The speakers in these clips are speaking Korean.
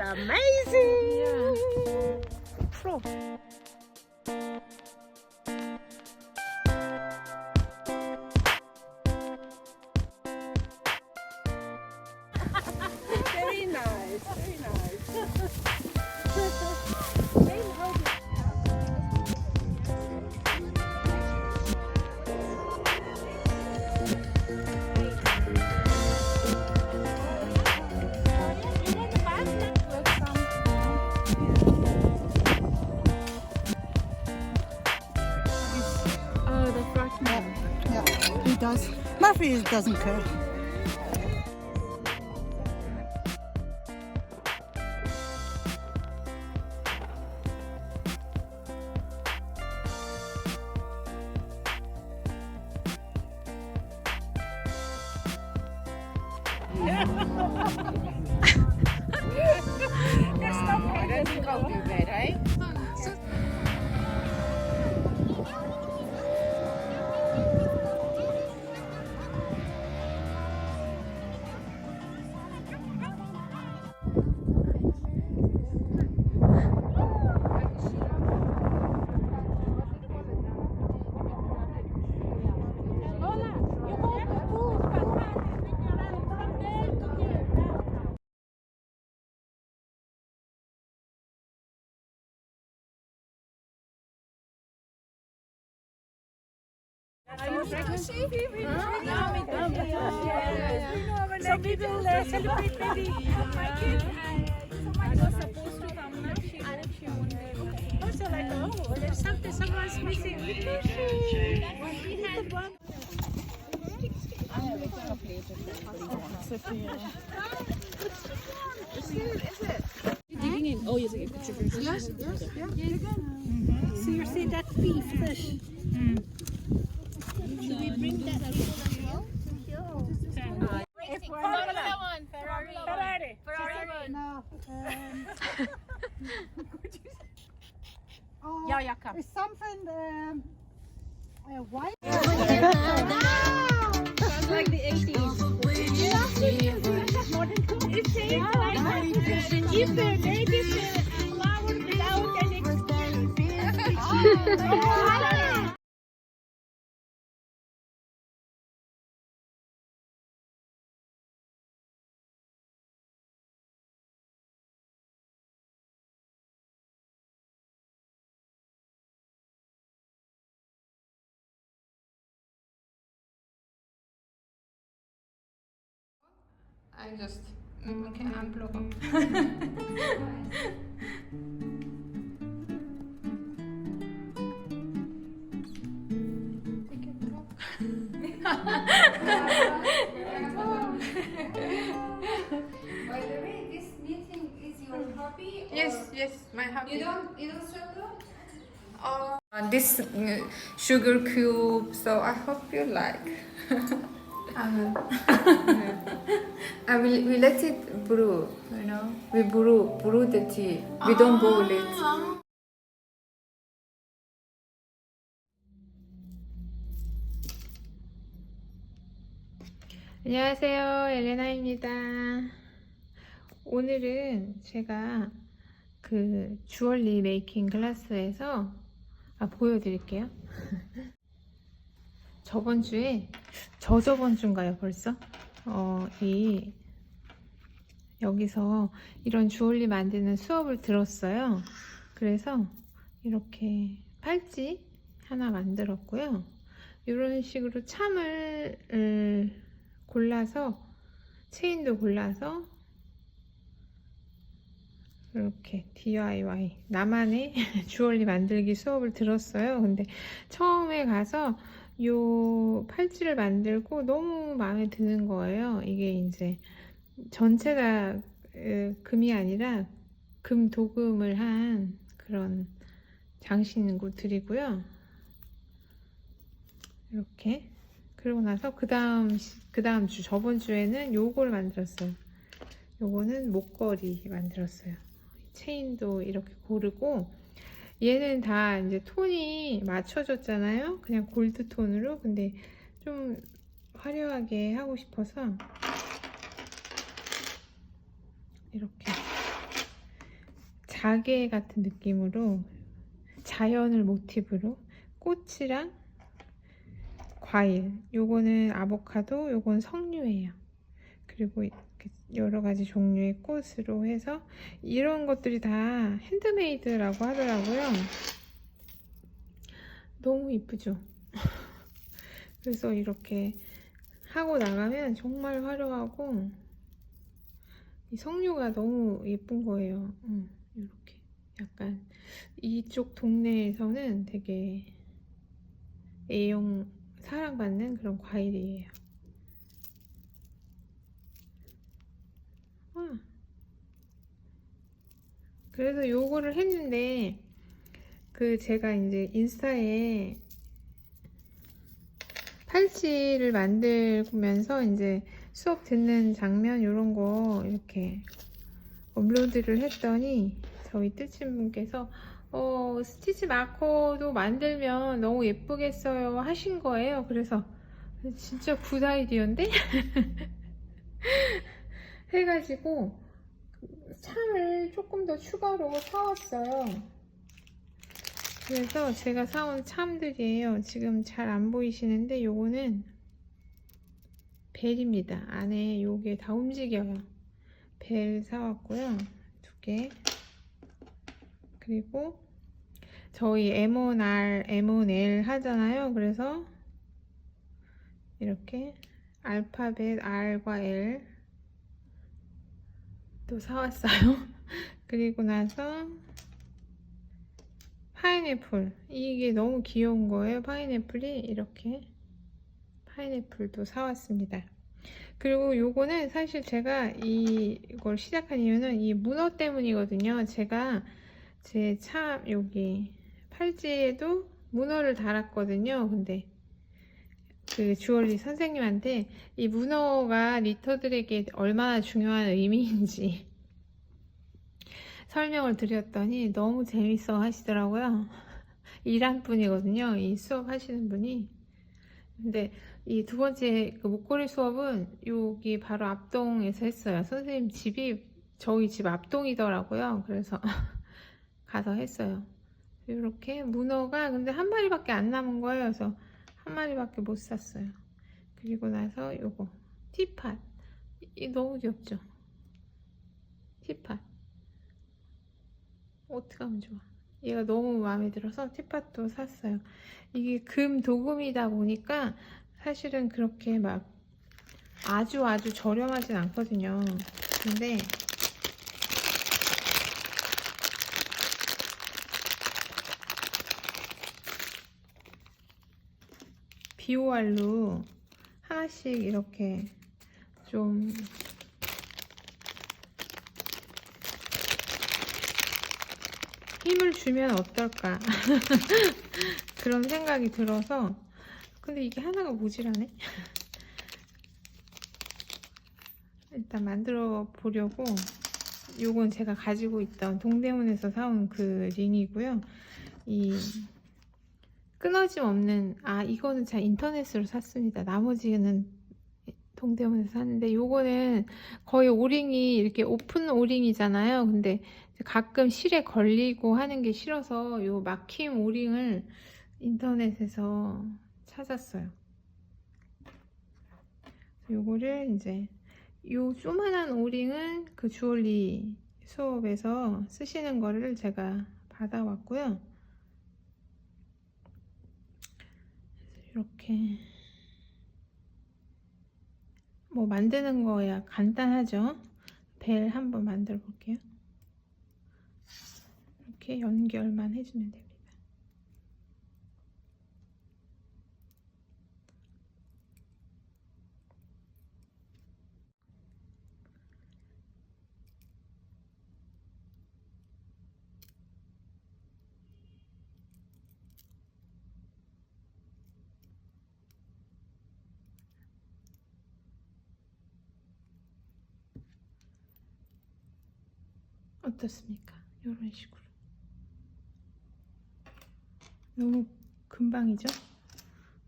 amazing. Pro. very nice, very nice. Murphy doesn't care. Are you my kid. So my supposed to come now. She she won't be. Like oh, there's something someone's missing. One. I'm Digging in. Oh, you're taking. Yes, yes, yeah. Mm -hmm. So you're beef fish. Mm. Should we bring that Formula One. Ferrari. Ferrari. No. Um, oh, Ja, Jakob. It's something um, uh, white. I just mm, okay, unplug. By the way, this meeting is your hobby? Or Yes, yes, my hobby. You don't, you don't solo? Uh, this uh, sugar cube, so I hope you like. I will. I will. We let it brew. You know, we brew brew the tea. We don't boil it. 안녕하세요, 엘레나입니다. 오늘은 제가 그 주얼리 메이킹 클래스에서 아 보여드릴게요. 저번 주에 저 저번 주인가요 벌써? 어 이 여기서 이런 주얼리 만드는 수업을 들었어요. 그래서 이렇게 팔찌 하나 만들었고요. 이런 식으로 참을 을, 골라서 체인도 골라서 이렇게 DIY 나만의 주얼리 만들기 수업을 들었어요. 근데 처음에 가서 요 팔찌를 만들고 너무 마음에 드는 거예요. 이게 이제 전체 다 으, 금이 아니라 금 도금을 한 그런 장신구들이고요. 이렇게 그러고 나서 그 다음 그 다음 주 저번 주에는 요걸 만들었어요. 요거는 목걸이 만들었어요. 체인도 이렇게 고르고 얘는 다 이제 톤이 맞춰졌잖아요. 그냥 골드 톤으로. 근데 좀 화려하게 하고 싶어서 이렇게 자개 같은 느낌으로 자연을 모티브로 꽃이랑 과일 요거는 아보카도 요건 석류예요 그리고 여러 가지 종류의 꽃으로 해서 이런 것들이 다 핸드메이드라고 하더라고요 너무 이쁘죠 그래서 이렇게 하고 나가면 정말 화려하고 이 석류가 너무 예쁜 거예요. 음, 이렇게 약간 이쪽 동네에서는 되게 애용 사랑받는 그런 과일이에요. 아. 그래서 요거를 했는데 그 제가 이제 인스타에 팔찌를 만들면서 이제 수업 듣는 장면 이런 거 이렇게 업로드를 했더니 저희 뜨친 분께서 어, 스티치 마커도 만들면 너무 예쁘겠어요 하신 거예요. 그래서 진짜 굿 아이디어인데? 해가지고 참을 조금 더 추가로 사왔어요. 그래서 제가 사온 참들이에요. 지금 잘 안 보이시는데 요거는 벨입니다. 안에 요게 다 움직여요. 벨 사왔고요. 두 개. 그리고 저희 M1R, M1L 하잖아요. 그래서 이렇게 알파벳 R과 L 또 사왔어요. 그리고 나서 파인애플. 이게 너무 귀여운 거예요. 파인애플이 이렇게 파인애플도 사왔습니다. 그리고 요거는 사실 제가 이걸 시작한 이유는 이 문어 때문이거든요. 제가 제참 여기 팔찌에도 문어를 달았거든요. 근데 그 주얼리 선생님한테 이 문어가 리터들에게 얼마나 중요한 의미인지 설명을 드렸더니 너무 재밌어 하시더라고요. 일한 분이거든요. 이 수업 하시는 분이. 근데 이 두 번째 그 목걸이 수업은 여기 바로 앞동에서 했어요. 선생님 집이 저희 집 앞동이더라고요. 그래서 가서 했어요. 이렇게 문어가 근데 한 마리밖에 안 남은 거예요. 그래서 한 마리밖에 못 샀어요. 그리고 나서 요거 티팟. 이 너무 귀엽죠? 티팟. 어떻게 하면 좋아? 얘가 너무 마음에 들어서 티팟도 샀어요. 이게 금 도금이다 보니까 사실은 그렇게 막 아주 아주 저렴하진 않거든요. 근데 비오알로 하나씩 이렇게 좀 힘을 주면 어떨까 그런 생각이 들어서 근데 이게 하나가 모질하네? 일단 만들어 보려고 요건 제가 가지고 있던 동대문에서 사온 그 링이고요. 이 끊어짐 없는 아 이거는 제가 인터넷으로 샀습니다 나머지는 동대문에서 샀는데 요거는 거의 오링이 이렇게 오픈 오링이잖아요 근데 가끔 실에 걸리고 하는 게 싫어서 요 막힘 오링을 인터넷에서 찾았어요. 요거를 이제 요 조만한 오링은 그 주얼리 수업에서 쓰시는 거를 제가 받아왔고요. 이렇게 뭐 만드는 거야 간단하죠? 벨 한번 만들어 볼게요. 이렇게 연결만 해주면 됩니 어떻습니까? 이런 식으로. 너무 금방이죠?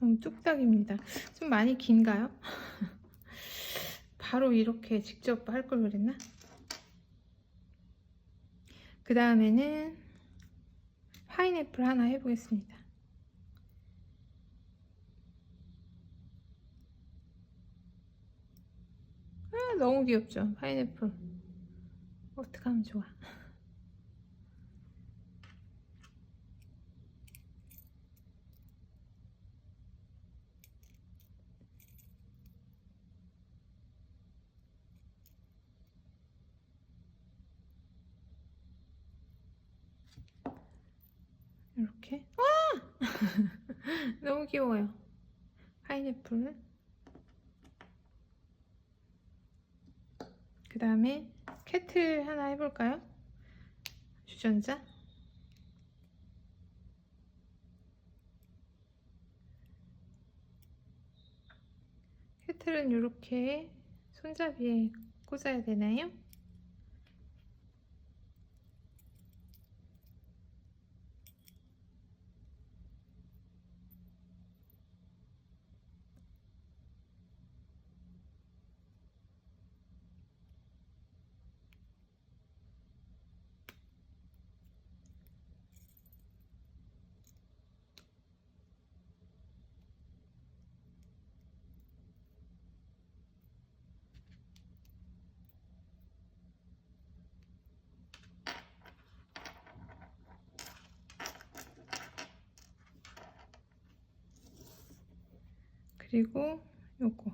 너무 뚝딱입니다. 좀 많이 긴가요? 바로 이렇게 직접 할 걸 그랬나? 그 다음에는 파인애플 하나 해보겠습니다. 아, 너무 귀엽죠? 파인애플. 어떡하면 좋아. 이렇게. 와! 너무 귀여워요. 파인애플. 그 다음에 캐틀 하나 해볼까요? 주전자. 캐틀은 이렇게 손잡이에 꽂아야 되나요? 그리고 요거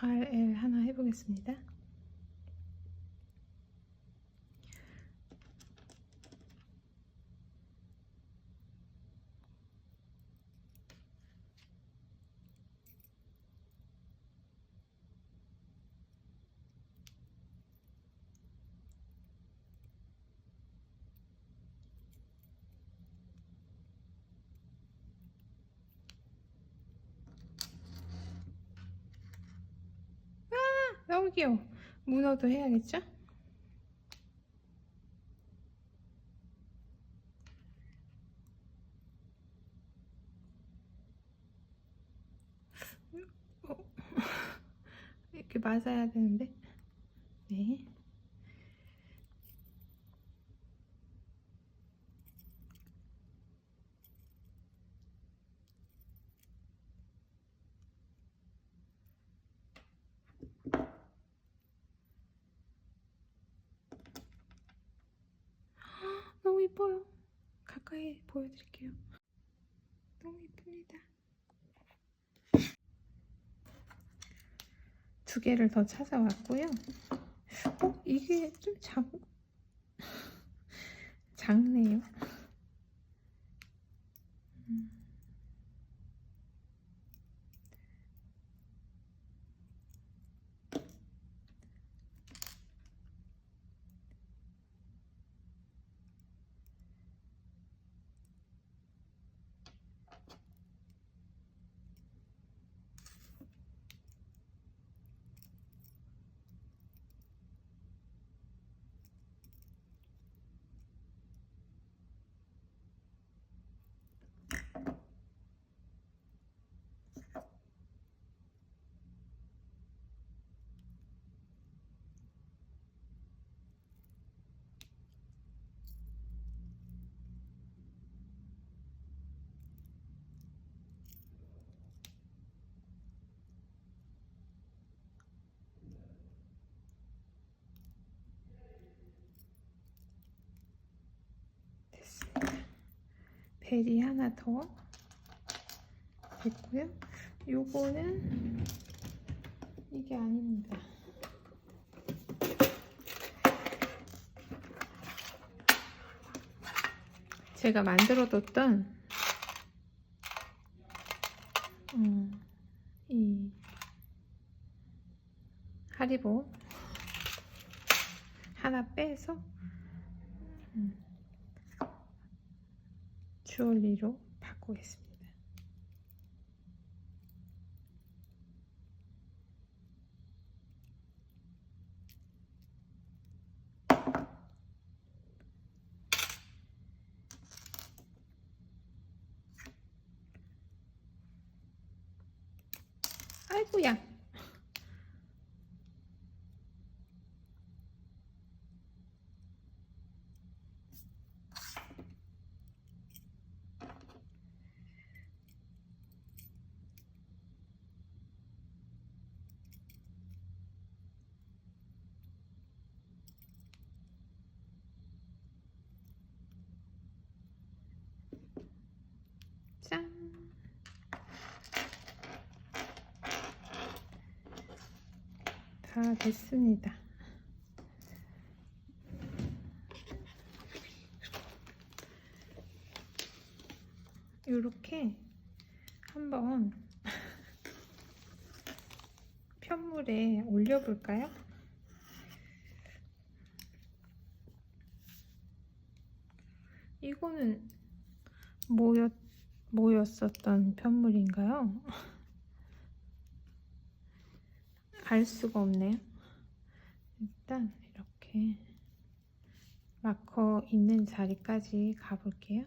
RL 하나 해보겠습니다. 너무 귀여워. 문어도 해야겠죠? 어, 이렇게 맞아야 되는데. 네. 이뻐요. 가까이 보여드릴게요. 너무 이쁩니다. 두 개를 더 찾아왔고요. 어, 이게 좀 작, 작네요. 음. 벨이 하나 더 됐고요. 요거는 이게 아닙니다. 제가 만들어뒀던 음, 이 하리보 하나 빼서 음, 주얼리로 바꾸겠습니다. 아이고야. 다 됐습니다. 이렇게 한번 편물에 올려볼까요? 이거는 뭐였, 뭐였었던 편물인가요? 알 수가 없네요. 일단 이렇게 마커 있는 자리까지 가볼게요.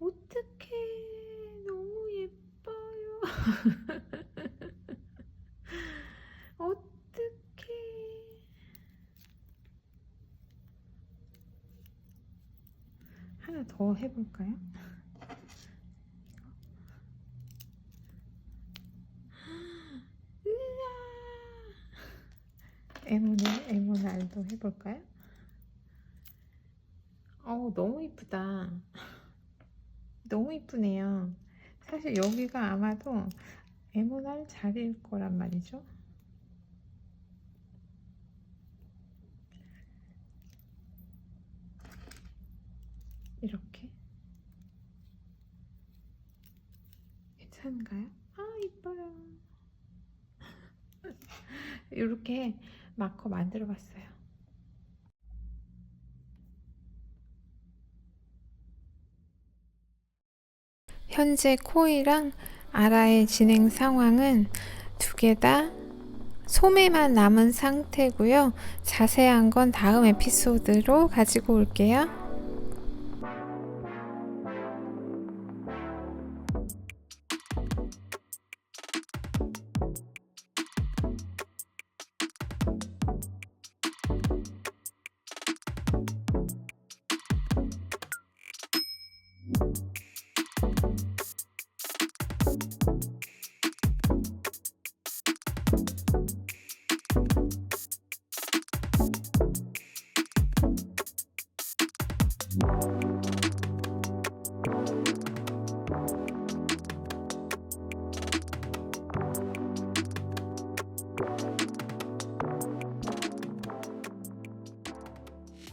어떡해. 너무 예뻐요. 어떡해. 하나 더 해볼까요? 에모네, 에모날도 해볼까요? 어우, 너무 이쁘다. 너무 이쁘네요. 사실 여기가 아마도 에모날 자리일 거란 말이죠. 이렇게 괜찮은가요? 아 이뻐요. 이렇게 마커 만들어 봤어요. 현재 코이랑 아라의 진행 상황은 두 개 다 소매만 남은 상태고요. 자세한 건 다음 에피소드로 가지고 올게요.